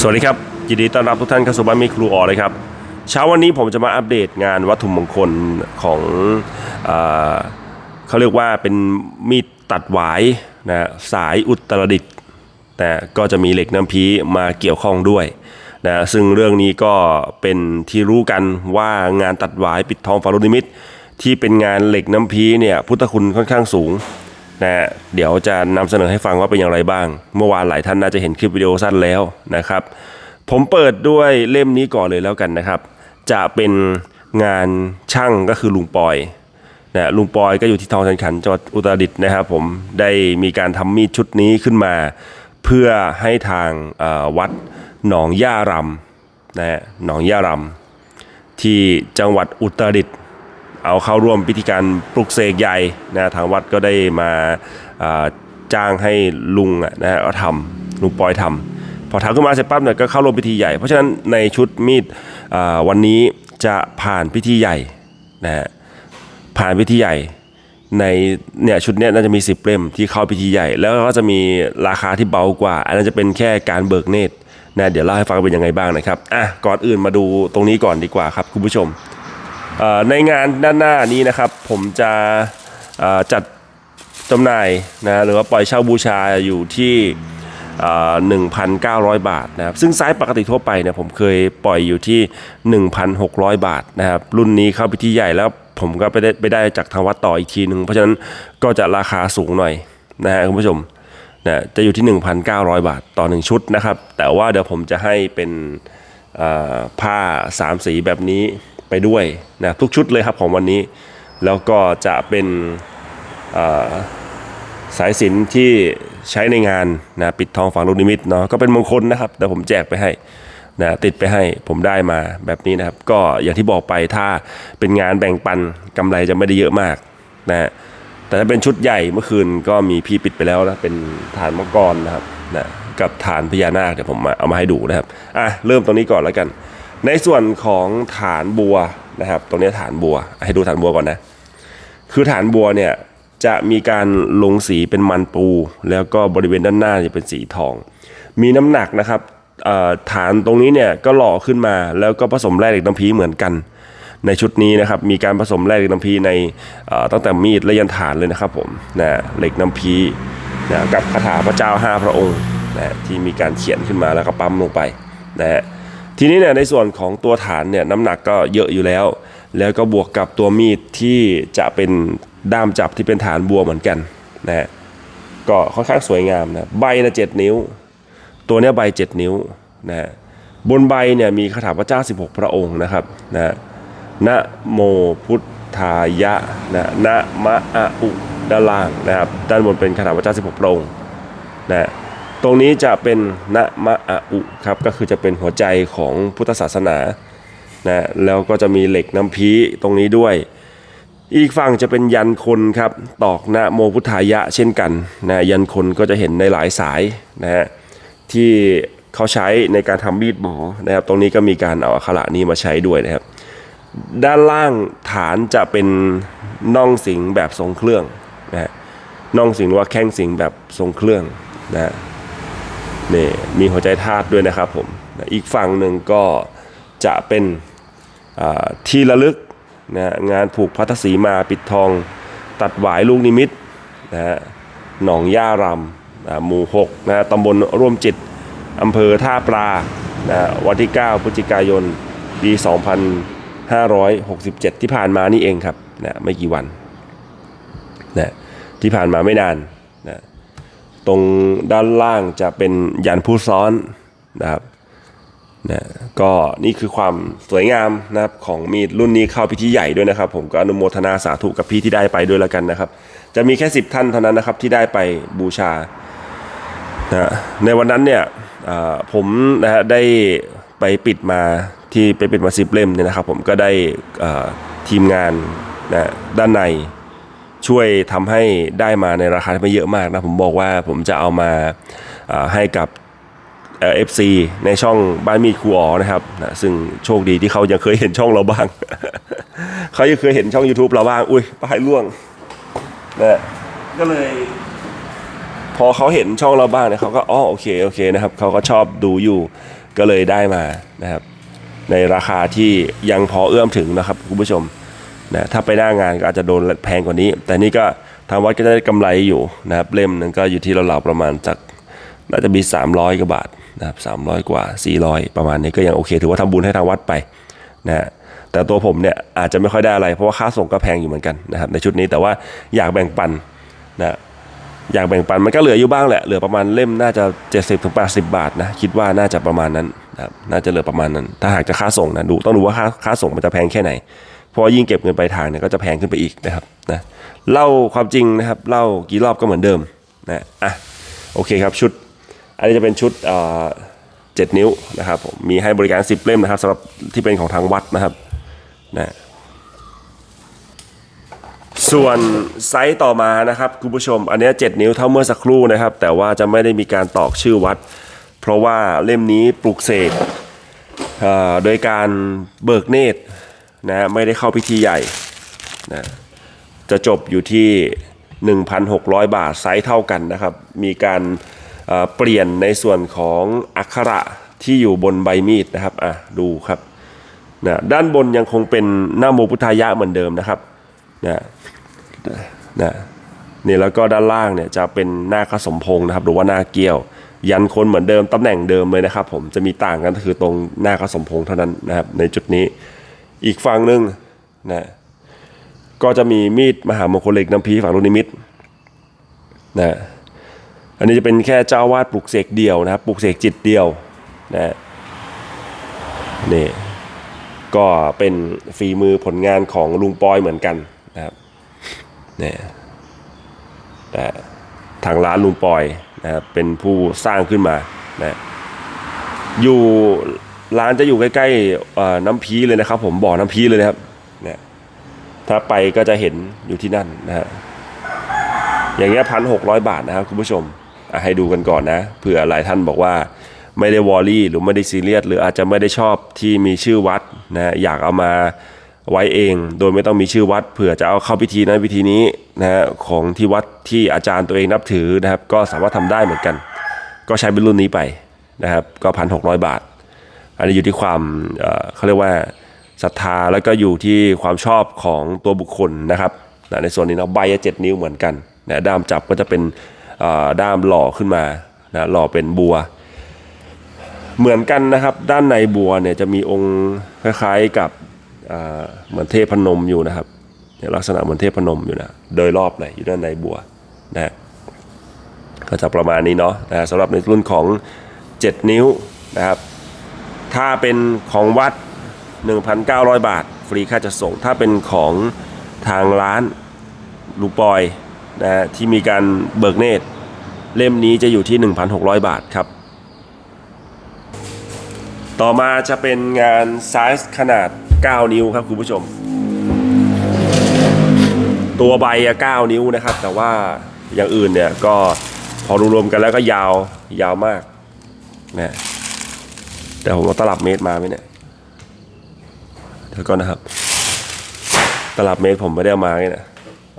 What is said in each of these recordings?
สวัสดีครับ ยินดีต้อนรับทุกท่านเข้าสู่บ้านมีครูอ๋อเลยครับ เช้าวันนี้ผมจะมาอัปเดตงานวัตถุมงคลของเอเขาเรียกว่าเป็นมีดตัดหวายนะสายอุตรดิตถ์นะก็จะมีเหล็กน้ำพีมาเกี่ยวข้องด้วยนะซึ่งเรื่องนี้ก็เป็นที่รู้กันว่างานตัดหวายปิดทองฟารุนิมิต ที่เป็นงานเหล็กน้ำพีเนี่ยพุทธคุณค่อนข้างสูง นะเดี๋ยวจะนำเสนอให้ฟังว่าเป็นอย่างไรบ้าง เมื่อวานหลายท่านน่าจะเห็นคลิปวิดีโอสั้นแล้วนะครับ ผมเปิดด้วยเล่มนี้ก่อนเลยแล้วกันนะครับ จะเป็นงานช่างก็คือลุงปอยนะลุงปอยก็อยู่ที่ทองชันขันจังหวัดอุตรดิตถ์นะครับผมได้มีการทำมีดชุดนี้ขึ้นมา เพื่อให้ทางวัดหนองย่ารำนะฮะหนองย่ารำที่จังหวัดอุตรดิตถ์ เอาเข้าร่วมพิธีการปลุกเสกใหญ่นะทางวัดก็ได้มาจ้างให้ลุงอะนะฮะก็ทำลุงปอยทำพอทำขึ้นมาเสร็จปั๊บเนี่ยก็เข้าร่วมพิธีใหญ่ เพราะฉะนั้นในชุดมีดวันนี้จะผ่านพิธีใหญ่นะฮะผ่านพิธีใหญ่ในเนี่ยชุดเนี้ยน่าจะมี 10เล่มที่เข้าพิธีใหญ่ แล้วก็จะมีราคาที่เบากว่า อันนั้นจะเป็นแค่การเบิกเนตรนะเดี๋ยวเล่าให้ฟังเป็นยังไงบ้างนะครับอะก่อนอื่นมาดูตรงนี้ก่อนดีกว่าครับคุณผู้ชม ในงานด้านหน้านี้นะครับผมจะจัดจำหน่ายนะหรือว่าปล่อยเช่าบูชาอยู่ที่เอ่อ1,900 บาทนะครับซึ่งไซส์ปกติทั่วไปเนี่ยผมเคยปล่อยอยู่ที่ 1,600 บาทนะครับรุ่นนี้เข้าไปที่ใหญ่แล้วผมก็ไปได้ไปได้จากทางวัดต่ออีกทีหนึ่งเพราะฉะนั้นก็จะราคาสูงหน่อยนะฮะคุณผู้ชมนะจะอยู่ที่ 1,900 บาทต่อ 1 ชุดนะครับ แต่ว่าเดี๋ยวผมจะให้เป็นผ้าสามสีแบบนี้ ไปด้วยนะทุกชุดเลยครับของวันนี้ แล้วก็จะเป็นสายสินที่ใช้ในงานนะปิดทองฝังลูกนิมิตเนาะก็เป็นมงคลนะครับเดี๋ยวผมแจกไปให้นะติดไปให้ผมได้มาแบบนี้นะครับ ก็อย่างที่บอกไปถ้าเป็นงานแบ่งปันกำไรจะไม่ได้เยอะมากนะฮะแต่ถ้าเป็นชุดใหญ่เมื่อคืนก็มีพี่ปิดไปแล้วนะเป็นฐานมังกรนะครับนะกับฐานพญานาคเดี๋ยวผมมาเอามาให้ดูนะครับอะเริ่มตรงนี้ก่อนแล้วกัน ในส่วนของฐานบัวนะครับ ตรงนี้ฐานบัว ให้ดูฐานบัวก่อนนะ คือฐานบัวเนี่ยจะมีการลงสีเป็นมันปู แล้วก็บริเวณด้านหน้าจะเป็นสีทอง มีน้ำหนักนะครับฐานตรงนี้เนี่ยก็หล่อขึ้นมาแล้วก็ผสมแร่เหล็กน้ำพีเหมือนกัน ในชุดนี้นะครับมีการผสมแร่เหล็กน้ำพีในตั้งแต่มีดและยันฐานเลยนะครับผมนะเหล็กน้ำพีนะกับคาถาพระเจ้าห้าพระองค์นะที่มีการเขียนขึ้นมาแล้วก็ปั๊มลงไปนะฮะ ทีนี้เนี่ยในส่วนของตัวฐานเนี่ยน้ำหนักก็เยอะอยู่แล้ว แล้วก็บวกกับตัวมีดที่จะเป็นด้ามจับที่เป็นฐานบัวเหมือนกันนะฮะก็ค่อนข้างสวยงามนะใบนะเจ็ดนิ้ว ตัวเนี้ยใบเจ็ดนิ้วนะฮะบนใบเนี่ยมีคาถาพระเจ้า 16 พระองค์นะครับนะนะโมพุทธายะนะนะมะอะอุด้านล่างนะครับด้านบนเป็นคาถาพระเจ้า 16 พระองค์นะ ตรงนี้จะเป็นนะมะอะอุครับก็คือจะเป็นหัวใจของพุทธศาสนานะแล้วก็จะมีเหล็กน้ำพีตรงนี้ด้วย อีกฝั่งจะเป็นยันคนครับตอกนะโมพุทธายะเช่นกันนะยันคนก็จะเห็นในหลายสายนะฮะที่เขาใช้ในการทำมีดหมอนะครับตรงนี้ก็มีการเอาอักขระนี้มาใช้ด้วยนะครับ ด้านล่างฐานจะเป็นน่องสิงแบบทรงเครื่องนะฮะน่องสิงหรือว่าแข้งสิงแบบทรงเครื่องนะฮะ นี่มีหัวใจธาตุด้วยนะครับผมอีกฝั่งหนึ่งก็จะเป็นที่ระลึกนะงานผูกพัทธสีมาปิดทอง ตัดหวายลูกนิมิตนะฮะหนองย่ารำนะหมู่6นะตำบลร่วมจิตอำเภอท่าปลานะวันที่ 9 พฤศจิกายน ปี 2567 ที่ผ่านมานี่เองครับนะไม่กี่วันนะที่ผ่านมาไม่นาน ตรงด้านล่างจะเป็นยันผู้ซ้อนนะครับนะก็นี่คือความสวยงามนะครับของมีดรุ่นนี้เข้าพิธีใหญ่ด้วยนะครับ ผมก็อนุโมทนาสาธุกับพี่ที่ได้ไปด้วยแล้วกันนะครับ จะมีแค่ 10 ท่านเท่านั้นนะครับที่ได้ไปบูชานะในวันนั้นเนี่ยผมนะฮะได้ไปปิดมาที่ไปปิดมาสิบเล่มเนี่ยนะครับ ผมก็ได้ทีมงานนะด้านใน ช่วยทำให้ได้มาในราคาที่ไม่เยอะมากนะผมบอกว่าผมจะเอามาให้กับเอฟซีในช่องบ้านมีครูอ๋อนะครับนะซึ่งโชคดีที่เขายังเคยเห็นช่องเราบ้าง เขายังเคยเห็นช่อง YouTube เราบ้าง อุ้ยป้ายล่วงนะก็เลย พอเขาเห็นช่องเราบ้างเนี่ยเขาก็อ๋อโอเคโอเคนะครับเขาก็ชอบดูอยู่ก็เลยได้มานะครับ ในราคาที่ยังพอเอื้อมถึงนะครับคุณผู้ชม นะถ้าไปหน้างานก็อาจจะโดนแพงกว่านี้ แต่นี่ก็ทางวัดก็จะได้กำไรอยู่นะครับเล่มหนึงก็อยู่ที่เราวๆประมาณจากน่าจะมี 300กว่าบาทนะครับ300 กว่า 400 ประมาณนี้ก็ยังโอเค ถือว่าทำบุญให้ทางวัดไปนะแต่ตัวผมเนี่ยอาจจะไม่ค่อยได้อะไรเพราะว่าค่าส่งก็แพงอยู่เหมือนกันนะครับในชุดนี้แต่ว่าอยากแบ่งปันนะอยากแบ่งปันมันก็เหลืออยู่บ้างแหละเหลือประมาณเล่มน่าจะ 70ถึง80 บาทนะคิดว่าน่าจะประมาณนั้นนะครับน่าจะเหลือประมาณนั้น ถ้าหากจะค่าส่งนะดูต้องดูว่าค่าค่าส่งมันจะแพงแค่ไหน เพราะยิ่งเก็บเงินปลายทางเนี่ยก็จะแพงขึ้นไปอีกนะครับนะเล่าความจริงนะครับเล่ากี่รอบก็เหมือนเดิมนะอะโอเคครับชุด อันนี้จะเป็นชุดเอ่อเจ็ดนิ้วนะครับผมมีให้บริการ 10 เล่มนะครับสำหรับที่เป็นของทางวัดนะครับนะส่วนไซส์ต่อมานะครับคุณผู้ชม อันนี้ 7 นิ้วเท่าเมื่อสักครู่นะครับ แต่ว่าจะไม่ได้มีการตอกชื่อวัด เพราะว่าเล่มนี้ปลุกเสกเอ่อโดยการเบิกเนตร นะไม่ได้เข้าพิธีใหญ่นะจะจบอยู่ที่ 1,600 บาทไซส์เท่ากันนะครับ มีการเอ่อเปลี่ยนในส่วนของอักขระที่อยู่บนใบมีดนะครับอะดูครับนะด้านบนยังคงเป็นหน้าโมพุทธายะเหมือนเดิมนะครับนะนะนี่แล้วก็ด้านล่างเนี่ยจะเป็นหน้าคสมพงนะครับ หรือว่าหน้าเกี้ยว ยันคนเหมือนเดิมตำแหน่งเดิมเลยนะครับ ผมจะมีต่างกันก็คือตรงหน้าคสมพงเท่านั้นนะครับในจุดนี้ อีกฝั่งหนึ่งนะก็จะมีมีดมหามงคลเหล็กน้ำพีฝั่งลูกนิมิตนะอันนี้จะเป็นแค่เจ้าวาดปลุกเสกเดียวนะครับปลุกเสกจิตเดียวนะนี่ก็เป็นฝีมือผลงานของลุงปอยเหมือนกันนะครับนี่แต่ทางร้านลุงปอยนะครับเป็นผู้สร้างขึ้นมานะอยู่ ร้านจะอยู่ใกล้ๆน้ำพีเลยนะครับ ผมบ่อน้ำพีเลยนะครับเนี่ยถ้าไปก็จะเห็นอยู่ที่นั่นนะฮะอย่างเงี้ยพันหกร้อยบาทนะครับคุณผู้ชมให้ดูกันก่อนนะเผื่อหลายท่านบอกว่าไม่ได้วอรี่หรือไม่ได้ซีเรียสหรืออาจจะไม่ได้ชอบที่มีชื่อวัดนะอยากเอามาไว้เอง โดยไม่ต้องมีชื่อวัดเผื่อจะเอาเข้าพิธีนั้นพิธีนี้นะฮะของที่วัดที่อาจารย์ตัวเองนับถือนะครับ ก็สามารถทำได้เหมือนกัน ก็ใช้เป็นรุ่นนี้ไปนะครับ ก็พันหกร้อยบาท อันนี้อยู่ที่ความเขาเรียกว่าศรัทธาแล้วก็อยู่ที่ความชอบของตัวบุคคลนะครับนะในส่วนนี้เนาะใบจะเจ็ดนิ้วเหมือนกันนะด้ามจับก็จะเป็นด้ามหล่อขึ้นมานะหล่อเป็นบัว เหมือนกันนะครับ ด้านในบัวเนี่ยจะมีองค์คล้ายๆกับเหมือนเทพนมอยู่นะครับเนี่ยลักษณะเหมือนเทพนมอยู่นะโดยรอบเลยอยู่ด้านในบัวนะก็จะประมาณนี้เนาะนะสำหรับในรุ่นของ 7 นิ้วนะครับ ถ้าเป็นของวัด 1,900 บาท ฟรีค่าจะส่ง ถ้าเป็นของทางร้านลูกปอยนะที่มีการเบิกเนตรเล่มนี้จะอยู่ที่ 1,600 บาทครับ ต่อมาจะเป็นงานไซส์ขนาด 9 นิ้วครับคุณผู้ชม ตัวใบ9นิ้วนะครับ แต่ว่าอย่างอื่นเนี่ยก็พอรวมๆกันแล้วก็ยาวยาวมากนะ แต่ผมเอาตลับเมตรมาไหมเนี่ย เดี๋ยวก่อนนะครับ ตลับเมตรผมไม่ได้เอามาเนี่ย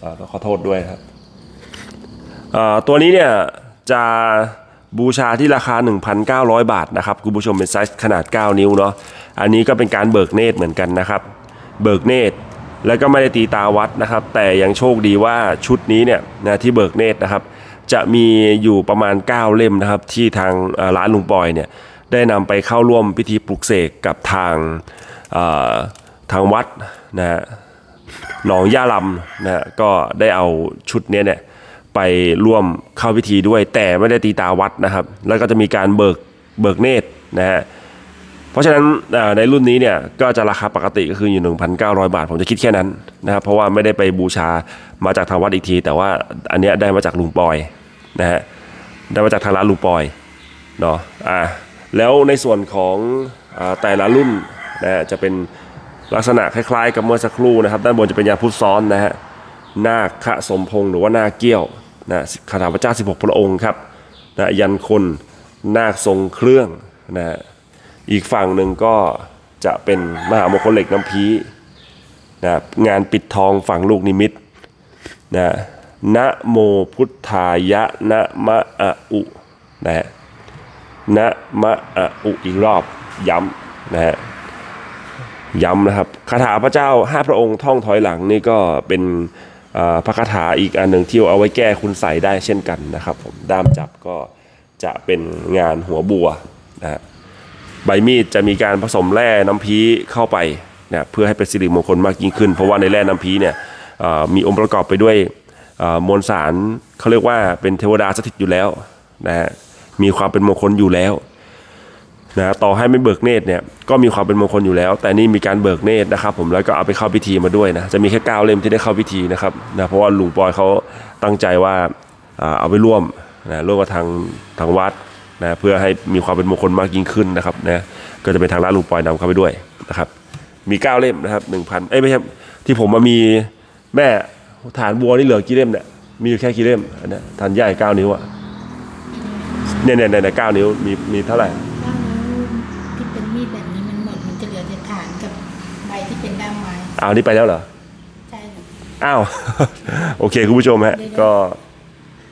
อ่าต้องขอโทษด้วยครับอ่าตัวนี้เนี่ยจะบูชาที่ราคา 1,900 บาทนะครับคุณผู้ชมเป็นไซส์ขนาด 9 นิ้วเนาะ อันนี้ก็เป็นการเบิกเนตรเหมือนกันนะครับ เบิกเนตรแล้วก็ไม่ได้ตีตาวัดนะครับ แต่ยังโชคดีว่าชุดนี้เนี่ยนะที่เบิกเนตรนะครับ จะมีอยู่ประมาณ 9 เล่มนะครับ ที่ทางร้านลุงปอยเนี่ย ได้นำไปเข้าร่วมพิธีปลุกเสกกับทางทางวัดนะฮะหนองย่าลำนะฮะก็ได้เอาชุดนี้เนี่ยไปร่วมเข้าพิธีด้วย แต่ไม่ได้ตีตาวัดนะครับ แล้วก็จะมีการเบิกเบิกเนตรนะฮะเพราะฉะนั้นในรุ่นนี้เนี่ยก็จะราคาปกติก็คืออยู่ 1,900 บาท ผมจะคิดแค่นั้นนะครับเพราะว่าไม่ได้ไปบูชามาจากทางวัดอีกที แต่ว่าอันเนี้ยได้มาจากลุงปอยนะฮะได้มาจากทางร้านลุงปอยเนาะอ่า แล้วในส่วนของอแต่ละรุ่นนะฮะจะเป็นลักษณะคล้ายๆ กับเมื่อสักครู่นะครับ ด้านบนจะเป็นยาพุทธซ้อนนะฮะนาคขะสมพงษ์หรือว่านาเกี้ยวนะคาถาพระเจ้า 16 พระองค์ครับนะยันคนนาคทรงเครื่องนะฮะอีกฝั่งหนึ่งก็จะเป็นมหามงคลเหล็กน้ำพีนะงานปิดทองฝั่งลูกนิมิตนะนะโมพุทธายะนะมะอะอุนะฮะ นะมะอะอุอีกรอบย้ำนะฮะย้ำนะครับคาถาพระเจ้าห้าพระองค์ท่องถอยหลังนี่ก็เป็นพระคาถาอีกอันหนึ่งที่เอาไว้แก้คุณใส่ได้เช่นกันนะครับผมด้ามจับก็จะเป็นงานหัวบัวนะฮะใบมีดจะมีการผสมแร่น้ำพีเข้าไปนะเพื่อให้เป็นสิริมงคลมากยิ่งขึ้น เพราะว่าในแร่น้ำพีเนี่ยมีองค์ประกอบไปด้วยมวลสารเขาเรียกว่าเป็นเทวดาสถิตอยู่แล้วนะฮะ มีความเป็นมงคลอยู่แล้วนะต่อให้ไม่เบิกเนตรเนี่ยก็มีความเป็นมงคลอยู่แล้ว แต่นี่มีการเบิกเนตรนะครับ ผมแล้วก็เอาไปเข้าพิธีมาด้วยนะจะมีแค่เก้าเล่มที่ได้เข้าพิธีนะครับนะเพราะว่าลวงปอยเขาตั้งใจว่าเอาไปร่วมนะร่วมกับทางทางวัดนะเพื่อให้มีความเป็นมงคลมากยิ่งขึ้นนะครับนะก็จะเป็นทางร้านลุงปอยนำเข้าไปด้วยนะครับ มีเก้าเล่มนะครับหนึ่งพันเอ้ยไม่ใช่ที่ผมมามีแม่ฐานบัวนี่เหลือกี่เล่มเนี่ยมีอยู่แค่กี่เล่มอันนี้ฐานใหญ่เก้านิ้วอะ เนี่ยเนี่ยเนี่ยเก้านิ้วมีมีเท่าไหร่ ด้ามนิ้วที่เป็นมีดแบบนี้มันหมดมันจะเหลือแต่ฐานกับใบที่เป็นด้ามไม้อ้าวนี่ไปแล้วเหรอ ใช่ค่ะอ้าว โอเคคุณผู้ชมฮะ ก็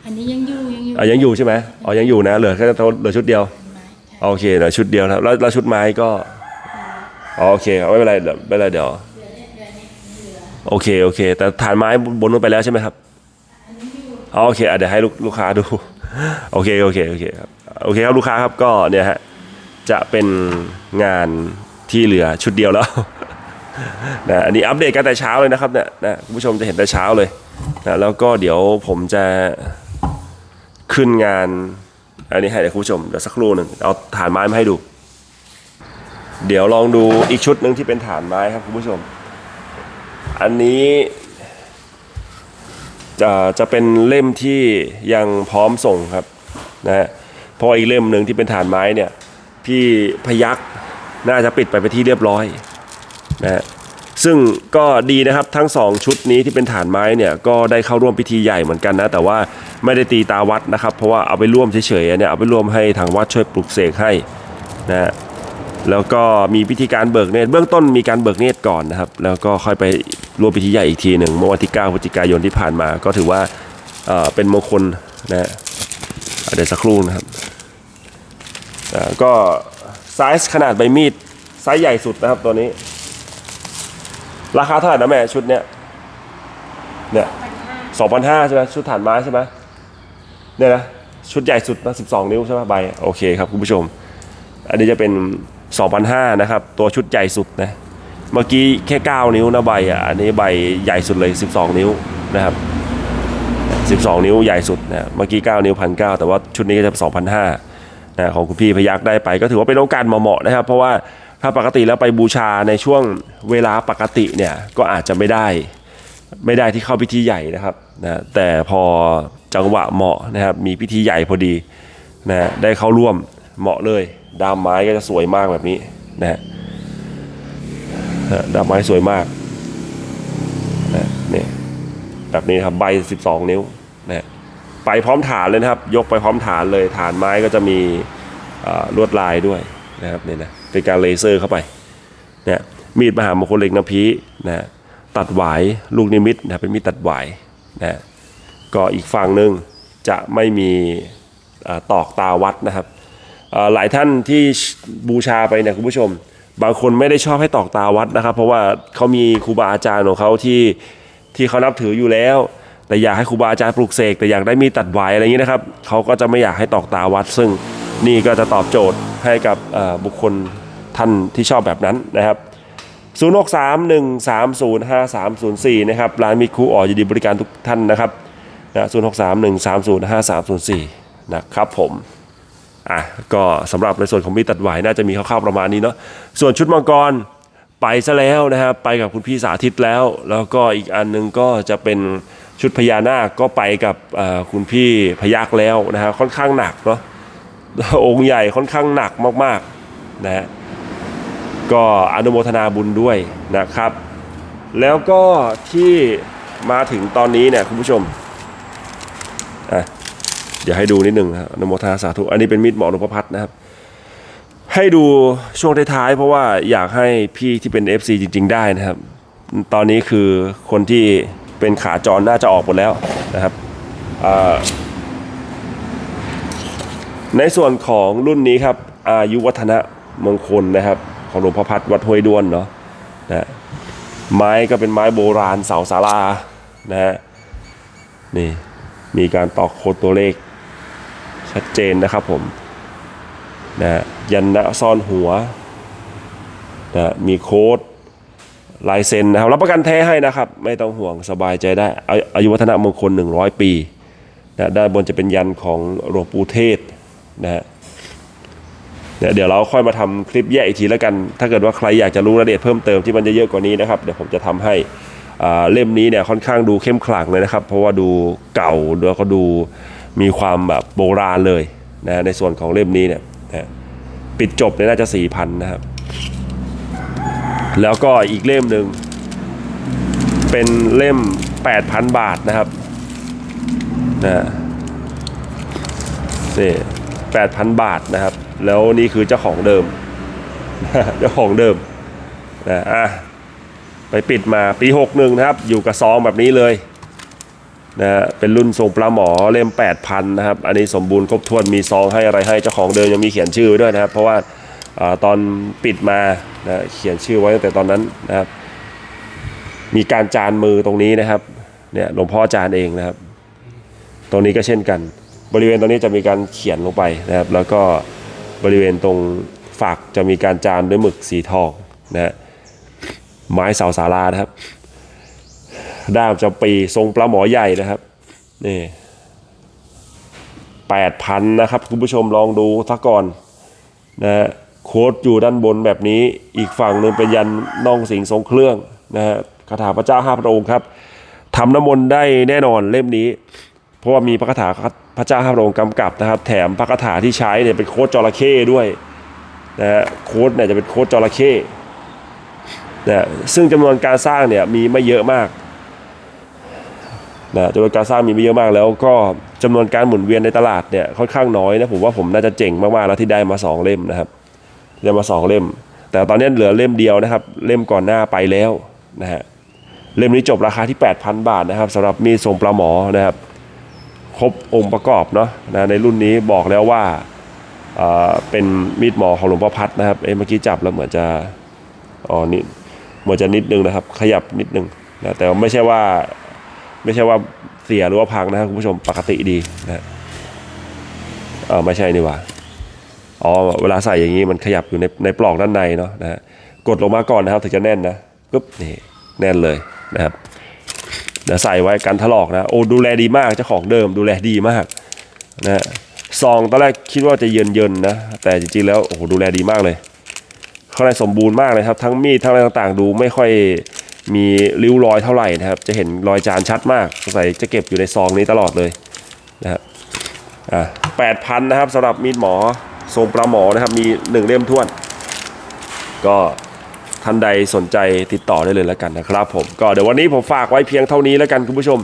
อันนี้ยังอยู่ยังอยู่อะยังอยู่ใช่ไหมอ๋อยังอยู่นะ เหลือแค่เหลือชุดเดียว ไม้ใช่โอเคเหลือชุดเดียวนะครับแล้วแล้วชุดไม้ก็อ๋อโอเคเอาไม่เป็นไรเดี๋ยวไม่เป็นไรเดี๋ยวโอเคโอเค แต่ฐานไม้บนนู้นไปแล้วใช่ไหมครับอ๋อโอเคอะเดี๋ยวให้ลูกลูกค้าดู โอเคโอเคโอเคครับโอเคครับลูกค้าครับก็เนี่ยฮะจะเป็นงานที่เหลือชุดเดียวแล้วนะอันนี้อัปเดตกันแต่เช้าเลยนะครับเนี่ยนะคุณผู้ชมจะเห็นแต่เช้าเลยนะแล้วก็เดี๋ยวผมจะขึ้นงานอันนี้ให้เดี๋ยวคุณผู้ชมเดี๋ยวสักครู่หนึ่งเอาฐานไม้มาให้ดู เดี๋ยวลองดูอีกชุดหนึ่งที่เป็นฐานไม้ครับคุณผู้ชม อันนี้ จะจะเป็นเล่มที่ยังพร้อมส่งครับนะฮะเพราะอีกเล่มหนึ่งที่เป็นฐานไม้เนี่ยพี่พยักน่าจะปิดไปไปที่เรียบร้อยนะฮะซึ่งก็ดีนะครับทั้งสองชุดนี้ที่เป็นฐานไม้เนี่ยก็ได้เข้าร่วมพิธีใหญ่เหมือนกันนะ แต่ว่าไม่ได้ตีตาวัดนะครับ เพราะว่าเอาไปร่วมเฉยๆเนี่ยเอาไปร่วมให้ทางวัดช่วยปลุกเสกให้นะฮะแล้วก็มีพิธีการเบิกเนตรเบื้องต้นมีการเบิกเนตรก่อนนะครับ แล้วก็ค่อยไป รวมพิธีใหญ่อีกทีหนึ่งเมื่อวันที่ 9พฤศจิกายนที่ผ่านมา ก็ถือว่าเป็นมงคลนะฮะเดี๋ยวสักครู่นะครับก็ไซส์ขนาดใบมีดไซส์ใหญ่สุดนะครับตัวนี้ ราคาเท่าไหร่นะแม่ชุดเนี้ยเนี่ยสองพันห้าใช่ไหมชุดฐานไม้ใช่ไหมเนี่ยนะชุดใหญ่สุดนะสิบสองนิ้วใช่ไหมใบโอเคครับคุณผู้ชม อันนี้จะเป็น2,500นะครับ ตัวชุดใหญ่สุดนะ เมื่อกี้แค่ 9 นิ้วนะใบอะอันนี้ใบใหญ่สุดเลย 12 นิ้วนะครับ12 นิ้วใหญ่สุดนะเมื่อกี้ 9 นิ้วพันเแต่ว่าชุดนี้ก็จะ2,500นะของคุณพี่พยักได้ไป ก็ถือว่าเป็นโอกาสเหมาะๆนะครับ เพราะว่าถ้าปกติแล้วไปบูชาในช่วงเวลาปกติเนี่ยก็อาจจะไม่ได้ไม่ได้ที่เข้าพิธีใหญ่นะครับนะแต่พอจังหวะเหมาะนะครับมีพิธีใหญ่พอดีนะได้เข้าร่วมเหมาะเลยดามไม้ก็จะสวยมากแบบนี้นะฮะนะ ด้ามไม้สวยมากนะนี่แบบนี้ครับใบ 12 นิ้วนะไปพร้อมฐานเลยนะครับ ยกไปพร้อมฐานเลย ฐานไม้ก็จะมีลวดลายด้วยนะครับนี่นะเป็นการเลเซอร์เข้าไปเนี่ยมีดมหามงคลเล็กน้ำพีนะตัดหวายลูกนิมิตนะเป็นมีดตัดหวายนะก็อีกฝั่งหนึ่งจะไม่มีอตอกตาวัดนะครับหลายท่านที่บูชาไปเนี่ยคุณผู้ชม บางคนไม่ได้ชอบให้ตอกตาวัดนะครับ เพราะว่าเขามีครูบาอาจารย์ของเขาที่ที่เขานับถืออยู่แล้ว แต่อยากให้ครูบาอาจารย์ปลุกเสกแต่อยากได้มีตัดหวอะไรอย่างนี้นะครับเขาก็จะไม่อยากให้ตอกตาวัด ซึ่งนี่ก็จะตอบโจทย์ให้กับบุคคลท่านที่ชอบแบบนั้นนะครับ0 6 3 1 3 0 5 3 0 4 นะครับร้านมีครูอ๋อยินดีบริการทุกท่านนะครับนะ0 6 3 1 3 0 5 3 0 4 นะครับผม อะก็สำหรับในส่วนของมีตัดหวน่าจะมีคร่าวๆประมาณนี้เนาะส่วนชุดมังกรไปซะแล้วนะครับไปกับคุณพี่สาธิตแล้ว แล้วก็อีกอันหนึงก็จะเป็นชุดพญานาคก็ไปกับคุณพี่พยักแล้วนะฮะค่อนข้างหนักเนาะองค์ใหญ่ค่อนข้างหนักมากๆนะฮะก็อนุโมทนาบุญด้วยนะครับ แล้วก็ที่มาถึงตอนนี้เนี่ยคุณผู้ชม เดี๋ยวให้ดูนิดหนึ่งนะครับนโมทนาสาธุ อันนี้เป็นมีดหมอหลวงพ่อพัดนะครับ ให้ดูช่วงท้ายๆเพราะว่าอยากให้พี่ที่เป็น FC จริง ๆ ได้นะครับ ตอนนี้คือคนที่เป็นขาจรน่าจะออกหมดแล้วนะครับ ในส่วนของรุ่นนี้ครับ อายุวัฒนะมงคลนะครับ ของหลวงพ่อพัดวัดห้วยด้วนเนาะนะไม้ก็เป็นไม้โบราณเสาศาลานะฮะนี่มีการตอกโคดตัวเลข ชัดเจนนะครับผมนะยันนะซ่อนหัวนะมีโค้ดลายเซ็นนะครับรับประกันแท้ให้นะครับ ไม่ต้องห่วงสบายใจได้อายุวัฒนะมงคล 100 ปีนะด้านบนจะเป็นยันของหลวงปู่เทศนะฮะเนี่ยเดี๋ยวเราค่อยมาทำคลิปแยกอีกทีแล้วกัน ถ้าเกิดว่าใครอยากจะรู้รายละเอียดเพิ่มเติมที่มันจะเยอะกว่านี้นะครับ เดี๋ยวผมจะทำให้เล่มนี้เนี่ยค่อนข้างดูเข้มขลังเลยนะครับ เพราะว่าดูเก่าแล้วก็ดู มีความแบบโบราณเลยนะในส่วนของเล่มนี้เนี่ยนะปิดจบเนี่ยน่าจะ4ี่พันนะครับ แล้วก็อีกเล่มหนึ่งเป็นเล่ม 8,000 บาทนะครับนะนี่8,000 บาทนะครับ แล้วนี่คือเจ้าของเดิม เจ้าของเดิมนะอะไปปิดมาปี 61 นะครับ อยู่กับซองแบบนี้เลย นะฮะเป็นรุ่นทรงปลาหมอเล่ม 8,000 นะครับ อันนี้สมบูรณ์ครบถ้วนมีซองให้อะไรให้เจ้าของเดิมยังมีเขียนชื่อไว้ด้วยนะครับ เพราะว่าอาตอนปิดมานะเขียนชื่อไว้ตั้งแต่ตอนนั้นนะครับ มีการจานมือตรงนี้นะครับเนี่ยหลวงพ่อจานเองนะครับ ตรงนี้ก็เช่นกัน บริเวณตรงนี้จะมีการเขียนลงไปนะครับ แล้วก็บริเวณตรงฝักจะมีการจานด้วยหมึกสีทองนะฮะไม้เสาสารานะครับ ด้ามจำปีทรงปลาหมอใหญ่นะครับนี่แปดพันนะครับคุณผู้ชมลองดูทักก่อนนะฮะโค้ดอยู่ด้านบนแบบนี้อีกฝั่งหนึ่งเป็นยันน่องสิงทรงเครื่องนะฮะคาถาพระเจ้าห้าพระองค์ครับทำน้ำมนต์ได้แน่นอนเล่มนี้ เพราะว่ามีพระคาถาพระเจ้าห้าพระองค์กำกับนะครับ แถมพระคาถาที่ใช้เนี่ยเป็นโค้ดจระเข้ด้วยนะฮะโค้ดเนี่ยจะเป็นโค้ดจระเข้นะซึ่งจำนวนการสร้างเนี่ยมีไม่เยอะมาก นะจำนวนการสร้างมีไม่เยอะมากแล้วก็จำนวนการหมุนเวียนในตลาดเนี่ยค่อนข้างน้อยนะผมว่าผมน่าจะเจ๋งมากๆแล้วที่ได้มาสองเล่มนะครับได้มาสองเล่ม แต่ตอนนี้เหลือเล่มเดียวนะครับ เล่มก่อนหน้าไปแล้วนะฮะเล่มนี้จบราคาที่ 8,000 บาทนะครับสำหรับมีดทรงปลาหมอนะครับ ครบองค์ประกอบเนาะนะในรุ่นนี้บอกแล้วว่าเป็นมีดหมอของหลวงพ่อพัดนะครับเอ้เมื่อกี้จับแล้วเหมือนจะอ๋อนี่เหมือนจะนิดนึงนะครับ ขยับนิดนึงนะแต่ไม่ใช่ว่า ไม่ใช่ว่าเสียหรือว่าพังนะครับคุณผู้ชมปกติดีนะเออไม่ใช่นี่หว่าอ๋อเวลาใส่อย่างนี้มันขยับอยู่ในในปลอกด้านในเนาะนะฮะกดลงมาก่อนนะครับถึงจะแน่นนะปึ๊บนี่แน่นเลยนะครับเดี๋ยวใส่ไว้กันถลอกนะโอ้ดูแลดีมากเจ้าของเดิมดูแลดีมากนะฮะซองตอนแรกคิดว่าจะเยินเยินนะแต่จริงๆแล้วโอ้โหดูแลดีมากเลยข้างในสมบูรณ์มากเลยครับ ทั้งมีดทั้งอะไรต่างๆ ดูไม่ค่อย มีริ้วรอยเท่าไหร่นะครับ จะเห็นรอยจานชัดมากสงสัยจะเก็บอยู่ในซองนี้ตลอดเลยนะครับอะแปดพันนะครับสำหรับมีดหมอทรงปลาหมอนะครับ มีหนึ่งเล่มท้วน ก็ท่านใดสนใจติดต่อได้เลยแล้วกันนะครับ ผมก็เดี๋ยววันนี้ผมฝากไว้เพียงเท่านี้แล้วกันคุณผู้ชม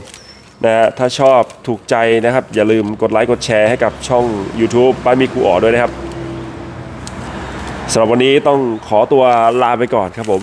นะฮะถ้าชอบถูกใจนะครับ อย่าลืมกดไลค์กดแชร์ให้กับช่อง YouTube ป้ามีครูอ๋อด้วยนะครับสำหรับวันนี้ต้องขอตัวลาไปก่อนครับผม